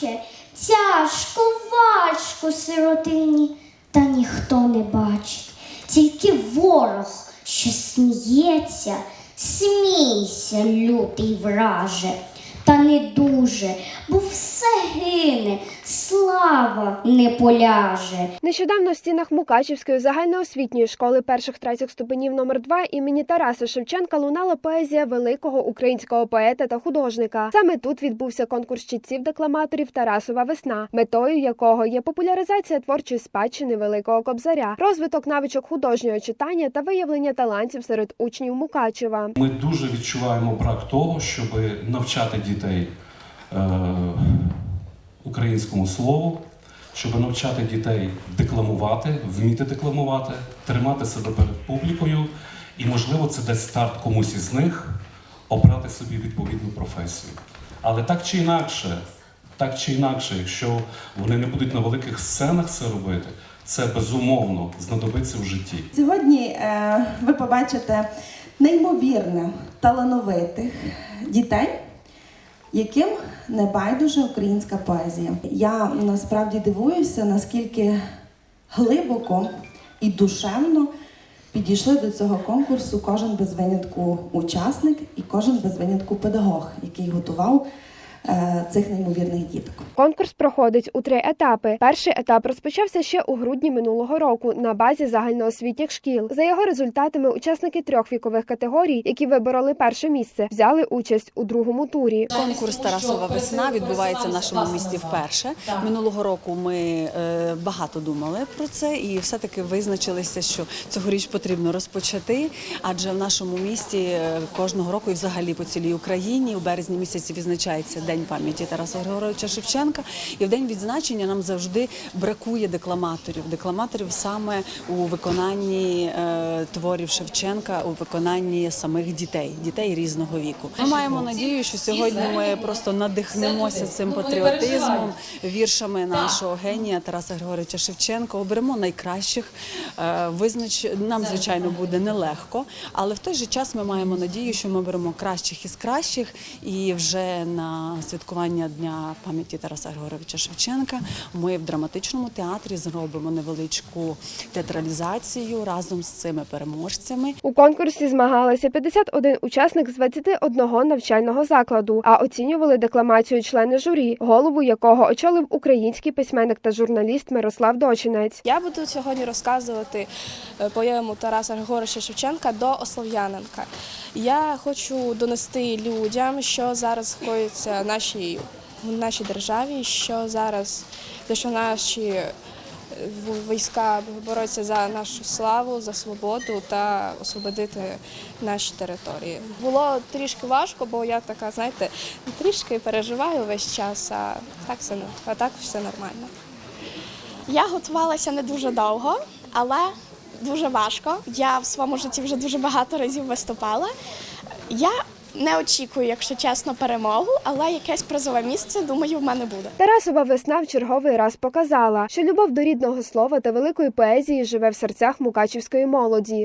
плаче, тяжко, важко сиротині, та ніхто не бачить, тільки ворог, що сміється, смійся, лютий враже та не дуже, бо все гине, слава не поляже. Нещодавно в стінах Мукачівської загальноосвітньої школи перших третіх ступенів номер 2 імені Тараса Шевченка лунала поезія великого українського поета та художника. Саме тут відбувся конкурс чітців декламаторів Тарасова весна, метою якого є популяризація творчої спадщини великого кобзаря, розвиток навичок художнього читання та виявлення талантів серед учнів Мукачева. Ми дуже відчуваємо брак того, щоб навчати дітей е, українському слову, щоб навчати дітей декламувати, вміти декламувати, тримати себе перед публікою, і, можливо, це дасть старт комусь із них обрати собі відповідну професію. Але так чи інакше, так чи інакше, якщо вони не будуть на великих сценах це робити, це безумовно знадобиться в житті. Сьогодні е, ви побачите неймовірно талановитих дітей, яким не байдуже українська поезія. Я насправді дивуюся, наскільки глибоко і душевно підійшли до цього конкурсу кожен без винятку учасник і кожен без винятку педагог, який готував цих неймовірних діток. Конкурс проходить у три етапи. Перший етап розпочався ще у грудні минулого року на базі загальноосвітніх шкіл. За його результатами учасники трьох вікових категорій, які вибороли перше місце, взяли участь у другому турі. Конкурс Тарасова весна відбувається в нашому місті вперше. Минулого року ми е, багато думали про це і все-таки визначилися, що цьогоріч потрібно розпочати. Адже в нашому місті е, кожного року і взагалі по цілій Україні у березні місяці відзначається День пам'яті Тараса Григоровича Шевченка. І в день відзначення нам завжди бракує декламаторів. Декламаторів саме у виконанні е, творів Шевченка, у виконанні самих дітей, дітей різного віку. Ми маємо надію, що сьогодні ми просто надихнемося цим патріотизмом, віршами нашого генія Тараса Григоровича Шевченка. Оберемо найкращих. Е, Визнач нам, звичайно, буде нелегко, але в той же час ми маємо надію, що ми беремо кращих із кращих, і вже на святкування дня пам'яті Тараса Григоровича Шевченка ми в драматичному театрі зробимо невеличку театралізацію разом з цими переможцями. У конкурсі змагалися 51 учасник з 21 навчального закладу, а оцінювали декламацію члени журі, голову якого очолив український письменник та журналіст Мирослав Дочинець. Я буду сьогодні розказувати е, поему Тараса Григоровича Шевченка до Ослов'яненка. Я хочу донести людям, що зараз коїться нашій, в нашій державі, що зараз те, що наші е, війська борються за нашу славу, за свободу та освободити наші території. Було трішки важко, бо я така, знаєте, трішки переживаю весь час, а так все, а так все нормально. Я готувалася не дуже довго, але дуже важко. Я в своєму житті вже дуже багато разів виступала. Я не очікую, якщо чесно, перемогу, але якесь призове місце, думаю, в мене буде. Тарасова весна в черговий раз показала, що любов до рідного слова та великої поезії живе в серцях мукачівської молоді.